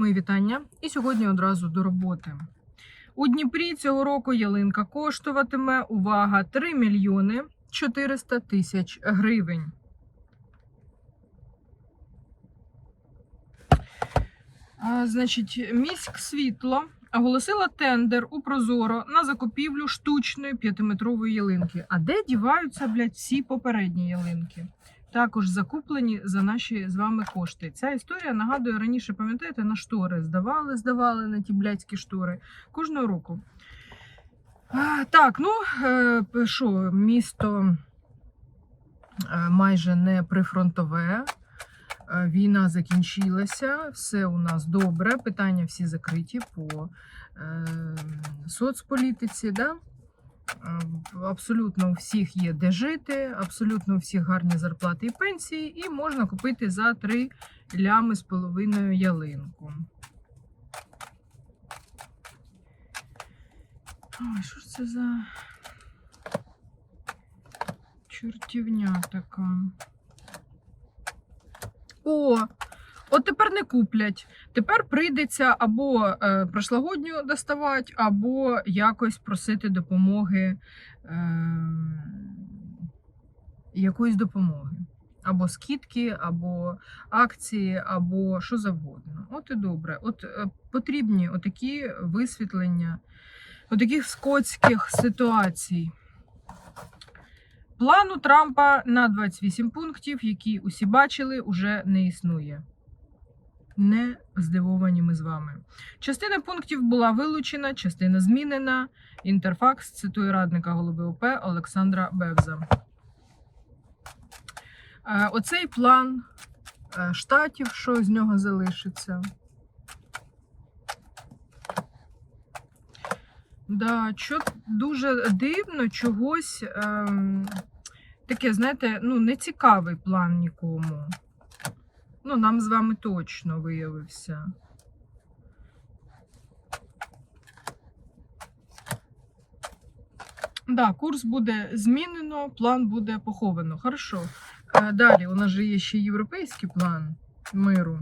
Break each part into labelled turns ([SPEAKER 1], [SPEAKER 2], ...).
[SPEAKER 1] Мої вітання. І сьогодні одразу до роботи. У Дніпрі цього року ялинка коштуватиме увага 3 мільйони 400 тисяч гривень. А, значить, міськ світло оголосила тендер у Прозоро на закупівлю штучної п'ятиметрової ялинки. А де діваються, блядь, всі попередні ялинки? Також закуплені за наші з вами кошти. Ця історія нагадує раніше, пам'ятаєте, на штори здавали, здавали на ті блядські штори кожного року. Так, ну е, що, місто е, майже не прифронтове. Е, Війна закінчилася, все у нас добре. Питання всі закриті по е, соцполітиці. Да? Абсолютно у всіх є де жити, абсолютно у всіх гарні зарплати і пенсії, і можна купити за 3 лями з половиною ялинку. Ой, що ж це за чортівня така? О, от тепер не куплять. Тепер прийдеться або е, прошлогодню доставати, або якось просити допомоги, е, якоїсь допомоги. Або скидки, або акції, або що завгодно. От і добре. От е, потрібні отакі висвітлення, отаких скотських ситуацій. Плану Трампа на 28 пунктів, які усі бачили, уже не існує. Не здивовані ми з вами. Частина пунктів була вилучена, частина змінена. Інтерфакс цитує радника голови ОП Олександра Бевза. Е, Оцей план е, штатів, що з нього залишиться. Да, що дуже дивно, чогось ем, таке, знаєте, ну, нецікавий план нікому. Ну, нам з вами точно виявився. Да, курс буде змінено, план буде поховано. Хорошо. Е, Далі, у нас же є ще європейський план миру.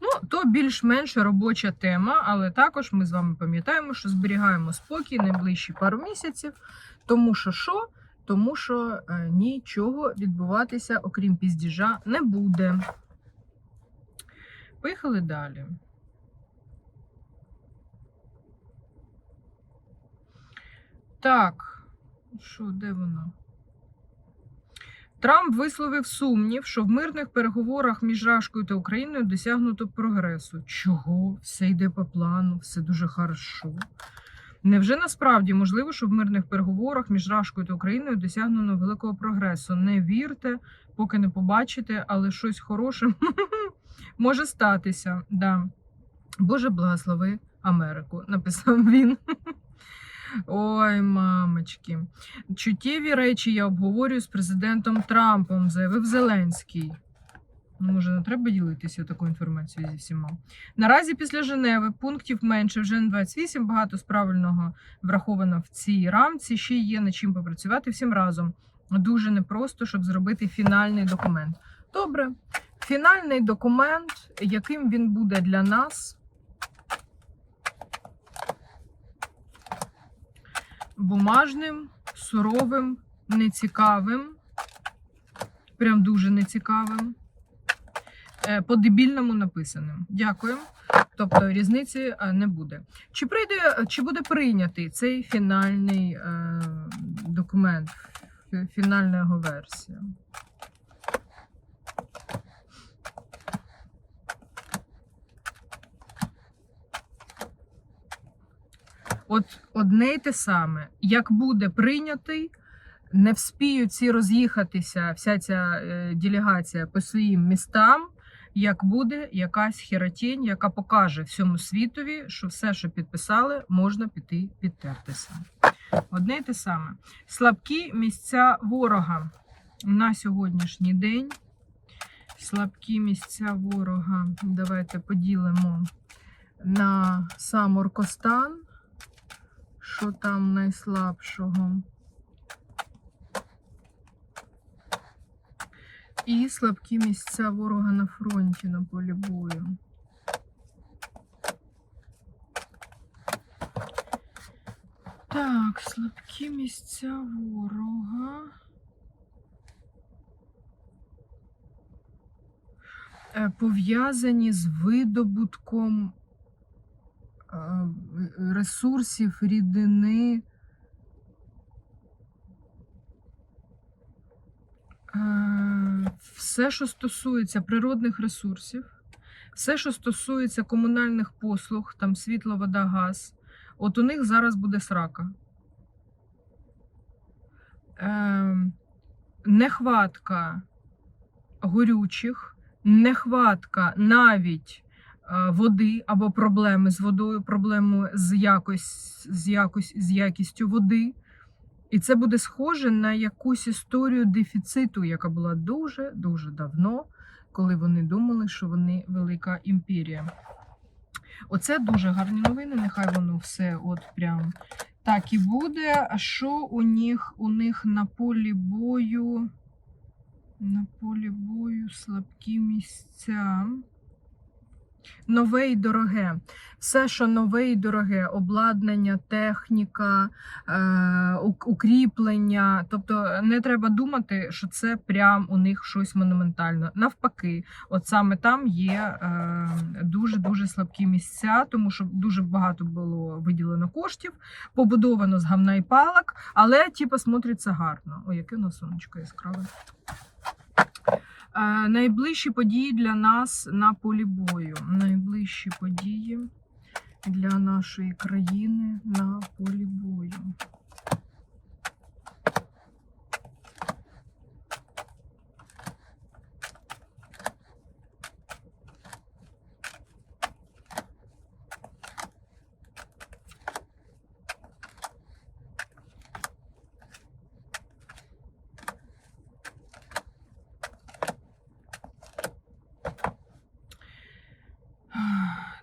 [SPEAKER 1] Ну, то більш-менш робоча тема, але також ми з вами пам'ятаємо, що зберігаємо спокій найближчі пару місяців. Тому що що? Тому що е, нічого відбуватися, окрім піздіжа, не буде. Поїхали далі. Так, що, де воно? Трамп висловив сумнів, що в мирних переговорах між Рашкою та Україною досягнуто прогресу. Чого? Все йде по плану, все дуже хорошо. Невже насправді можливо, що в мирних переговорах між Рашкою та Україною досягнено великого прогресу? Не вірте, поки не побачите, але щось хороше може статися. Да. Боже благослови Америку, написав він. Ой, мамочки. Чуттєві речі я обговорюю з президентом Трампом, заявив Зеленський. Ну, Може, не треба ділитися такою інформацією зі всіма. Наразі після Женеви пунктів менше вже не 28. Багато з правильного враховано в цій рамці. Ще є над чим попрацювати всім разом. Дуже непросто, щоб зробити фінальний документ. Добре, фінальний документ, яким він буде для нас. Бумажним, суровим, нецікавим. Прям дуже нецікавим. Е, По-дебільному написаним. Дякую. Тобто різниці е, не буде. Чи прийде, чи буде прийнятий цей фінальний е, документ, фі- фінальна його версія? От одне й те саме, як буде прийнятий, не вспіють ці роз'їхатися, вся ця е, делегація по своїм містам, як буде якась херотень, яка покаже всьому світові, що все, що підписали, можна піти підтертися. Одне й те саме. Слабкі місця ворога на сьогоднішній день. Слабкі місця ворога. Давайте поділимо на сам Оркостан. Що там найслабшого. І слабкі місця ворога на фронті на полі бою. Так, слабкі місця ворога. Е, Пов'язані з видобутком ресурсів рідини. Е, Все, що стосується природних ресурсів, все, що стосується комунальних послуг, там світло, вода, газ, от у них зараз буде срака. Е, Нехватка горючих, нехватка навіть води або проблеми з водою, проблеми з, якось, з, якось, з якістю води. І це буде схоже на якусь історію дефіциту, яка була дуже-дуже давно, коли вони думали, що вони велика імперія. Оце дуже гарні новини. Нехай воно все от прям так і буде. А що у них, у них на полі бою? На полі бою слабкі місця. Нове і дороге. Все, що нове і дороге, обладнання, техніка, е, укріплення. Тобто не треба думати, що це прям у них щось монументальне. Навпаки, от саме там є е, дуже-дуже слабкі місця, тому що дуже багато було виділено коштів, побудовано з гамна і палок, але типу, смотриться гарно. Ой, яке у нас сонечко яскраве. Найближчі події для нас на полі бою. Найближчі події для нашої країни на полі бою.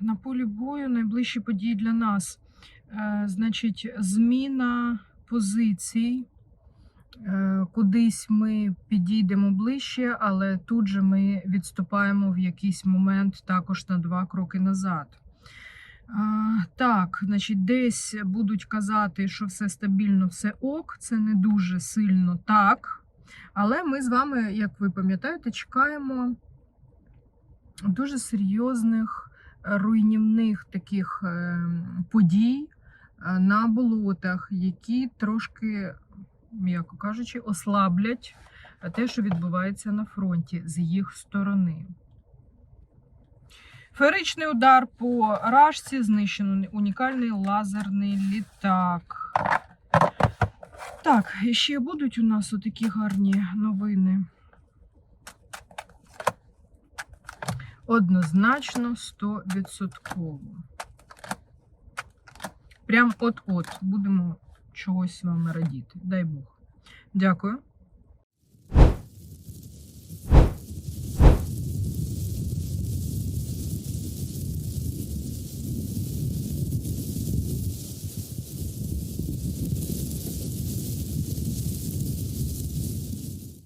[SPEAKER 1] На полі бою найближчі події для нас. Е, Значить, зміна позицій. Е, Кудись ми підійдемо ближче, але тут же ми відступаємо в якийсь момент також на два кроки назад. Так, значить, десь будуть казати, що все стабільно, все ок. Це не дуже сильно так. Але ми з вами, як ви пам'ятаєте, чекаємо дуже серйозних е, руйнівних таких е, подій е, на болотах, які трошки, м'яко кажучи, ослаблять те, що відбувається на фронті з їх сторони. Феричний удар по рашці, знищено унікальний лазерний літак. Так, і ще будуть у нас отакі гарні новини. Однозначно 100%. Прям от-от будемо чогось вами радіти. Дай Бог. Дякую.